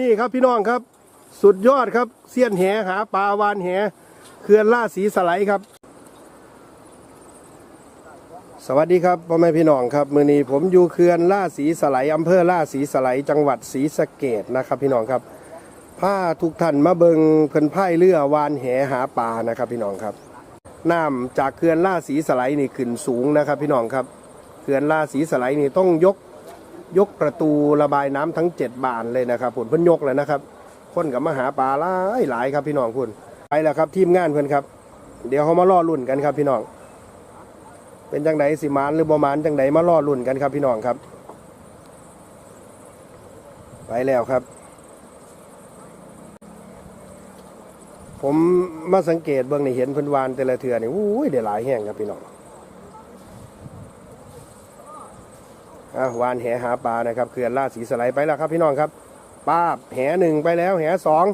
นี่ครับพี่น้องครับ สุดยอดครับเสี้ยนแหหาปลาวานแหเขื่อนล่าสีสไลด์ครับ สวัสดีครับพ่อแม่พี่น้องครับมือนี้ผมอยู่เขื่อนล่าสีสไลด์อำเภอล่าสีสไลด์จังหวัดศรีสะเกดนะครับ พี่น้องครับพาทุกท่านมาเบิงเพิ่นพายเรือวานแหหาปลานะครับ พี่น้องครับน้ำจากเขื่อนล่าสีสไลด์นี่ขึ้นสูงนะครับ พี่น้องครับเขื่อนล่าสีสไลด์นี่ต้องยก ยกประตูระบายน้ำทั้งเจ็ดบานเลยนะครับผลเพิ่นยกเลยนะครับคนกับมาหาปลาหลายหลายครับพี่น้องคุณไปแล้วครับทีมงานเพิ่อนครับ เดี๋ยวเขามาล่อลุ่นกันครับพี่น้อง เป็นจังไดสิมานหรือบ่มานจังไดมาล่อลุ่นกันครับพี่น้องครับ ไปแล้วครับ ผมมาสังเกตเบื้องนี่เห็นเพิ่นวานแต่ละเทือนี่อุ้ยได้หลายแห่งครับพี่น้องอะ วานแหหาปลานะครับเขื่อนล่าดสีสไลด์ไปแล้วครับพี่น้องครับป้าบแหหนึ่งไปแล้วแหสอง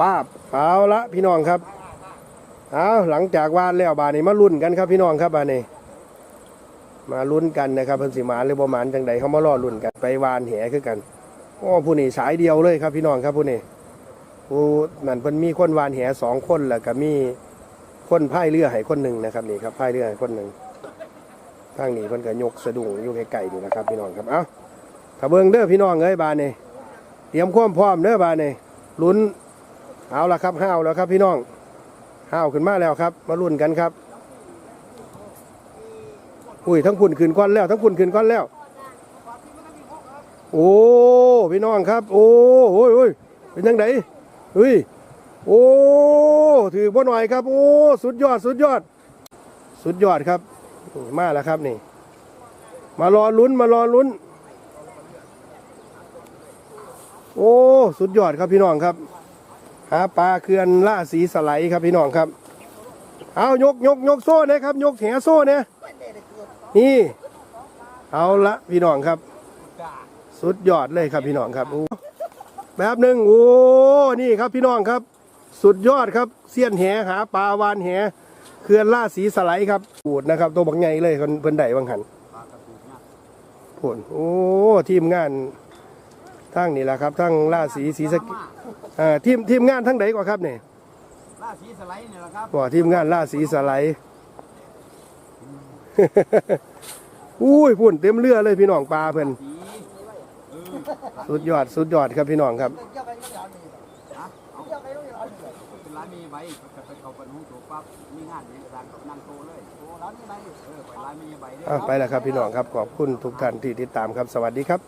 ป้าบเอาละพี่น้องครับเอาหลังจากวานแล้วบานนี้มาลุ้นกันครับพี่น้องครับบานนี้มาลุ้นกันนะครับเพิ่นสิมานหรือบ่หมานจังใดเขามาล่อลุ้นกันไปวานแหคือกันโอ้ผู้นี้สายเดียวเลยครับพี่น้องครับผู้นี้ผู้นั่นเพิ่นมีคนวานแหสองคนแล้วก็มีคนพายเรือให้คนหนึ่งนะครับนี่ครับพายเรือให้คนหนึ่ง ทางนี้เพิ่นก็ยกสะดุ้งอยู่ไกลๆนี่นะครับพี่น้องครับเอ้าถ้าเบิ่งเด้อพี่น้องเอ้ยบานนี้เตรียมความพร้อมเด้อบานนี้ลุ้นเอาละครับห้าวแล้วครับพี่น้องห้าวขึ้นมาแล้วครับ มาลุ้นกันครับอุ้ยทั้งพุ่นขึ้นก้อนแล้วทั้งพุ่นขึ้นก้อนแล้ว โอ้พี่น้องครับ โอ้โอ้ยโอ้ยเป็นยังไงเฮ้ยโอ้ถือบ่หน่อยครับ โอ้สุดยอดสุดยอด สุดยอดครับ มาแล้วครับนี่ มารอลุ้นมารอลุ้น โอ้ สุดยอดครับพี่น้องครับ หาปลาเขื่อนล่าสีสไลด์ครับพี่น้องครับ เอายกยกยกโซ่นะครับ ยกแหโซ่เนี่ยนี่ เอาละพี่น้องครับ สุดยอดเลยครับพี่น้องครับโอ้แบบหนึ่งโอ้ นี่ครับพี่น้องครับ สุดยอดครับ เสี้ยนแหหาปลาวานแห เขื่อนล่าสีสไลด์ครับปูดนะครับ ตัวบักใหญ่เลยคนเพิ่นไดบางหันผลโอ้ทีมงานทั้งนี่แหละครับทั้งล่าสีสีสะเกเอ่อทีมทีมงานทั้งใดกว่าครับเนี่ยล่าสีสไลด์เนี่ยแหละครับว่าทีมงานล่าสีสไลด์อุ้ยพุ่นเต็มเรือเลยพี่น้องปลาเพิ่นสีเออสุดยอดสุดยอดครับพี่น้องครับฮะเอาเป็น ร้านมีใบจะไปเขาเป็นห้องตัวปั๊บมีงานเนี่ยร้านกับนั่งโตเลยโอ้ร้านมีใบเออไปร้านมีใบเด้ออะไปแล้วครับพี่น้องครับขอบคุณทุกท่านที่ติดตามครับสวัสดีครับ